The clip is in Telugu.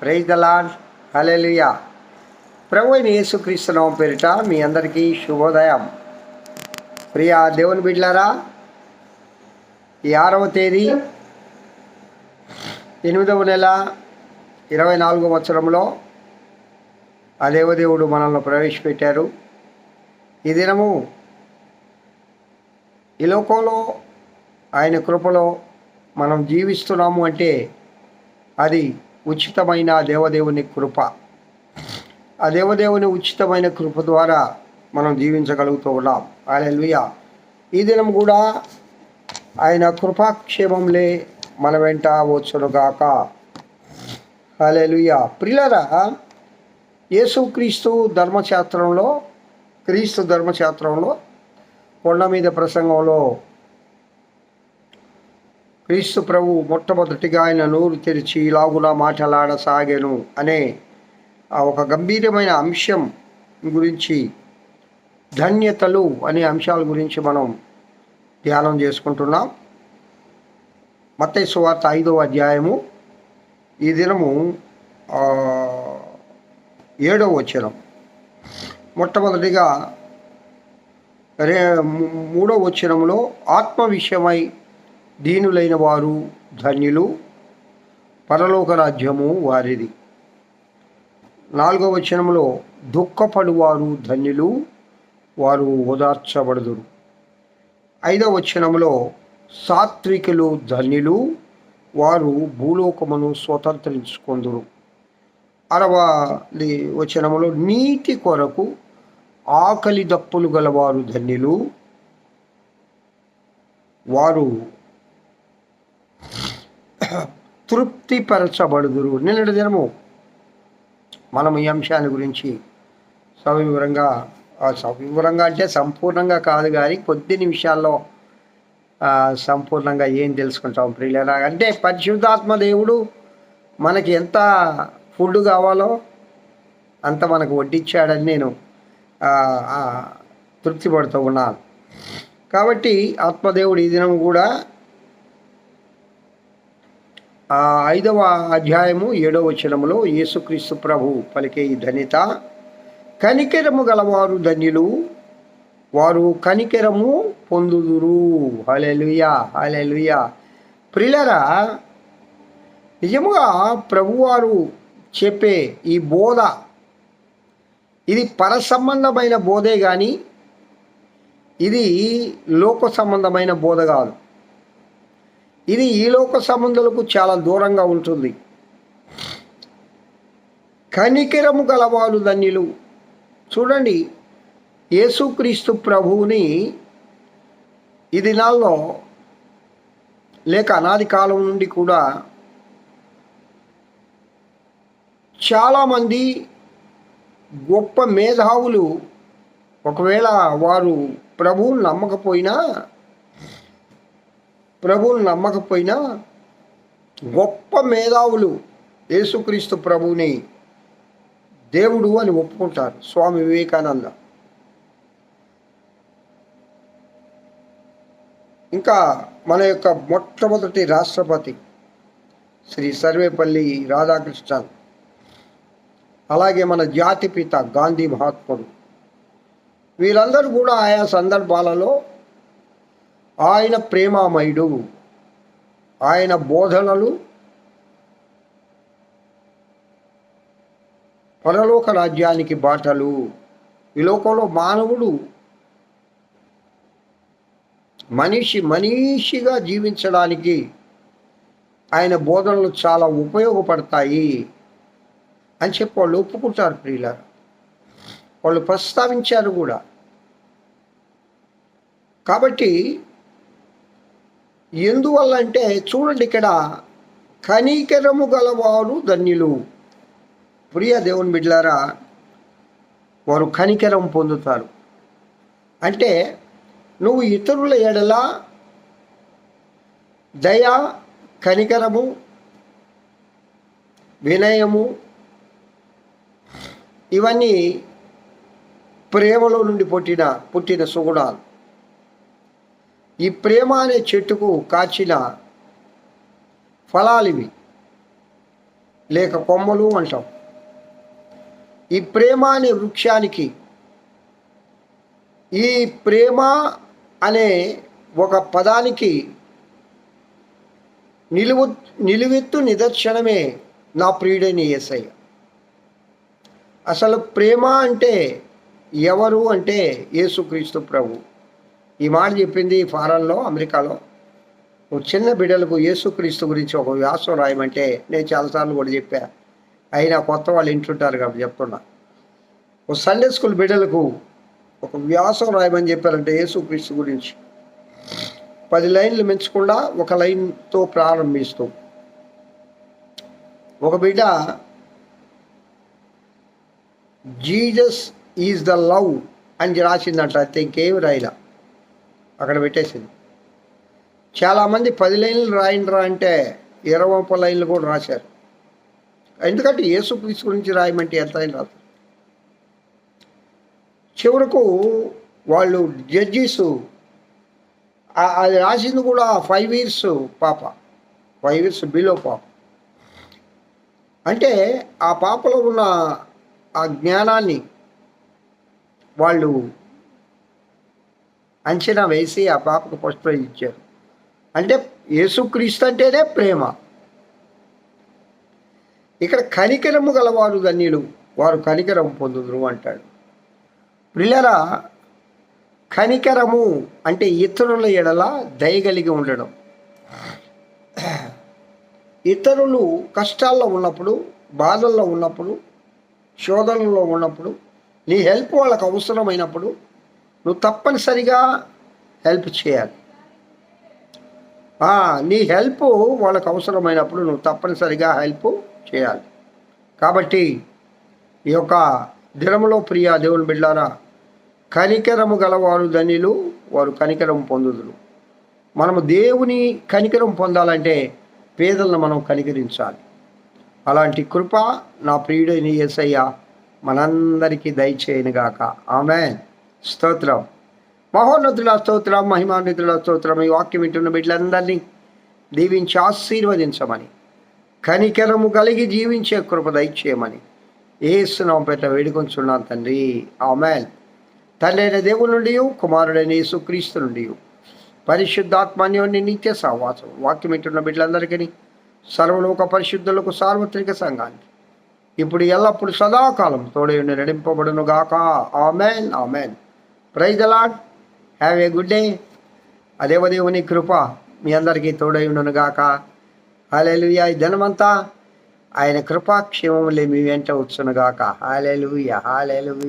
ప్రైజ్ ద లాడ్ హలెలుయా ప్రభు అయిన యేసుక్రీస్తు పేరిట మీ అందరికీ శుభోదయం. ప్రియా దేవుని బిడ్లారా ఈ ఆరవ తేదీ ఎనిమిదవ నెల ఇరవై నాలుగవ సంవత్సరంలో ఆ దేవదేవుడు మనల్ని ప్రవేశపెట్టారు. ఈ దినము ఈ లోకంలో ఆయన కృపలో మనం జీవిస్తున్నాము అంటే అది ఉచితమైన దేవదేవుని కృప. ఆ దేవదేవుని ఉచితమైన కృప ద్వారా మనం జీవించగలుగుతూ ఉన్నాం. ఆయన ఈ దినం కూడా ఆయన కృపాక్షేమంలే మన వెంట వచ్చునుగాక. హలెలుయ ప్రిలరా యేసుక్రీస్తు ధర్మశాస్త్రంలో క్రీస్తు ధర్మశాస్త్రంలో కొండ మీద ప్రసంగంలో క్రీస్తు ప్రభు మొట్టమొదటిగా ఆయన నోరు తెరిచి ఇలాగులా మాట్లాడసాగాను అనే ఆ ఒక గంభీరమైన అంశం గురించి ధన్యతలు అనే అంశాల గురించి మనం ధ్యానం చేసుకుంటున్నాం. మత్తయి సువార్త ఐదవ అధ్యాయము. ఈ దినము ఏడవ వచనం. మొట్టమొదటిగా రే మూడవ వచనంలో ఆత్మ విషయమై దీనులైన వారు ధన్యులు పరలోక రాజ్యము వారిది. నాలుగవ వచనంలో దుఃఖపడువారు ధన్యులు వారు ఓదార్చబడదురు. ఐదవ వచనంలో సాత్వికులు ధన్యులు వారు భూలోకమును స్వతంత్రించుకొందురు. అరవ వచనములో నీతి కొరకు ఆకలి దప్పులు గలవారు ధన్యులు వారు తృప్తిపరచబడుదురు. నిన్నటి దినము మనం ఈ అంశాన్ని గురించి సవివరంగా సవివరంగా అంటే సంపూర్ణంగా కాదు కానీ కొద్ది నిమిషాల్లో సంపూర్ణంగా ఏం తెలుసుకుంటాం ప్రియులరా? అంటే పరిశుద్ధాత్మ దేవుడు మనకి ఎంత ఫుడ్ కావాలో అంత మనకు వడ్డించాడని నేను తృప్తి పడుతూ ఉన్నాను. కాబట్టి ఆత్మదేవుడు ఈ దినం కూడా ఐదవ అధ్యాయము ఏడవ వచనములో యేసుక్రీస్తు ప్రభు పలికే ఈ కనికెరము గలవారు ధన్యులు వారు కనికెరము పొందుదురు. హలెలుయా హలెలుయా ప్రిలరా నిజముగా ప్రభువారు చెప్పే ఈ బోధ ఇది పర సంబంధమైన బోధే కానీ ఇది లోక సంబంధమైన బోధ కాదు. ఇది ఈ లోక సంబంధాలకు చాలా దూరంగా ఉంటుంది. కనికిరము గలవారు ధన్యులు. చూడండి యేసుక్రీస్తు ప్రభువుని ఈ దినాల్లో లేక అనాది కాలం నుండి కూడా చాలామంది గొప్ప మేధావులు ఒకవేళ వారు ప్రభువుని నమ్మకపోయినా ప్రభువుని నమ్మకపోయినా గొప్ప మేధావులు యేసుక్రీస్తు ప్రభువుని దేవుడు అని ఒప్పుకుంటారు. స్వామి వివేకానంద. ఇంకా మన యొక్క మొట్టమొదటి రాష్ట్రపతి శ్రీ సర్వేపల్లి రాధాకృష్ణన్. అలాగే మన జాతిపిత గాంధీ మహాత్ముడు. వీరందరూ కూడా ఆయా సందర్భాలలో ఆయన ప్రేమామయుడు. ఆయన బోధనలు పరలోక రాజ్యానికి బాటలు. ఈ లోకంలో మానవుడు మనిషి మనిషిగా జీవించడానికి ఆయన బోధనలు చాలా ఉపయోగపడతాయి అని చెప్పి వాళ్ళు ఒప్పుకుంటారు ప్రియులారు. వాళ్ళు ప్రస్తావించారు కూడా. కాబట్టి ఎందువల్ల అంటే చూడండి ఇక్కడ కనికరము గలవారు ధన్యులు. ప్రియ దేవుని బిడ్లారా వారు కనికరం పొందుతారు. అంటే నువ్వు ఇతరుల ఎడల దయ కనికరము వినయము ఇవన్నీ ప్రేమలో నుండి పుట్టిన పుట్టిన సుగుణాలు. ఈ ప్రేమ అనే చెట్టుకు కాచిన ఫలాలివి లేక కొమ్మలు అంటాం. ఈ ప్రేమ అనే వృక్షానికి ఈ ప్రేమ అనే ఒక పదానికి నిలువు నిలువెత్తు నిదర్శనమే నా ప్రియుడైన ఎస్ఐ అసలు ప్రేమ అంటే ఎవరు అంటే యేసుక్రీస్తు ప్రభు. ఈ మాట చెప్పింది ఫారెన్లో అమెరికాలో. ఒక చిన్న బిడ్డలకు యేసుక్రీస్తు గురించి ఒక వ్యాసం రాయమంటే నేను చాలాసార్లు కూడా చెప్పా. అయినా కొత్త వాళ్ళు ఇంటుంటారు కాబట్టి చెప్తున్నా. ఒక సండే స్కూల్ బిడ్డలకు ఒక వ్యాసం రాయమని చెప్పారంటే యేసుక్రీస్తు గురించి. పది లైన్లు మెచ్చకుండా ఒక లైన్తో ప్రారంభిస్తూ. ఒక బిడ్డ జీజస్ ఈజ్ ద లవ్ అని రాసిందంట. అయితే ఇంకేమి రాయలా? అక్కడ పెట్టేసింది. చాలామంది పది లైన్లు రాయండిరా అంటే ఇరవై ముప్పై లైన్లు కూడా రాశారు. ఎందుకంటే యేసుక్రీస్తు గురించి రాయమంటే ఎంత అయినా రాదు. చివరకు వాళ్ళు జడ్జీస్ అది రాసింది కూడా ఫైవ్ ఇయర్స్ పాప ఫైవ్ ఇయర్స్ బిలో పాప. అంటే ఆ పాపలో ఉన్న ఆ జ్ఞానాన్ని వాళ్ళు అంచనా వేసి ఆ పాపకు ఫస్ట్ ప్రైజ్ ఇచ్చారు. అంటే యేసుక్రీస్తు అంటేనే ప్రేమ. ఇక్కడ కనికరము గలవారు ధన్యులు వారు కనికరం పొందుదురు అంటాడు. పిల్లరా కనికరము అంటే ఇతరుల ఎడల దయగలిగి ఉండడం. ఇతరులు కష్టాల్లో ఉన్నప్పుడు బాధల్లో ఉన్నప్పుడు శోధనలో ఉన్నప్పుడు నీ హెల్ప్ వాళ్ళకు అవసరమైనప్పుడు నువ్వు తప్పనిసరిగా హెల్ప్ చేయాలి. నీ హెల్ప్ వాళ్ళకు అవసరమైనప్పుడు నువ్వు తప్పనిసరిగా హెల్ప్ చేయాలి. కాబట్టి ఈ యొక్క దినములో ప్రియ దేవుని బిడ్డారా కనికరము గలవారు ధనిలు వారు కనికరం పొందుదురు. మనము దేవుని కనికరం పొందాలంటే పేదలను మనం కనికరించాలి. అలాంటి కృప నా ప్రియుడైన యేసయ్య మనందరికీ దయచేయనుగాక. ఆమె స్తోత్రం. మహోన్నతుల స్తోత్రం మహిమాన్వితుల స్తోత్రం. ఈ వాక్యం వింటున్న బిడ్డలందరినీ దీవించి ఆశీర్వదించమని కనికరము కలిగి జీవించే కృప దయచేయమని ఏసునాం పెట్ట వేడుకొంచున్నాను తండ్రి. ఆమెన్. తల్లైన దేవుడి నుండి కుమారుడైన యేసుక్రీస్తు నుండి పరిశుద్ధాత్మాన్యోని నిత్య సహవాసం. వాక్యం వింటున్న బిడ్డలందరికీ సర్వలోక పరిశుద్ధులకు సార్వత్రిక సంఘానికి ఇప్పుడు ఎల్లప్పుడు సదాకాలం తోడే నడింపబడును గాక amen. Amen. Praise the Lord have a good day అదేవదేవుని కృప మీ అందరికీ తోడై ఉండును గాక. హాలేలుయ ఈ ధనమంతా ఆయన కృపాక్షేమములే మీ వెంట వచ్చునుగాక హాలేలుయ హాలేలుయ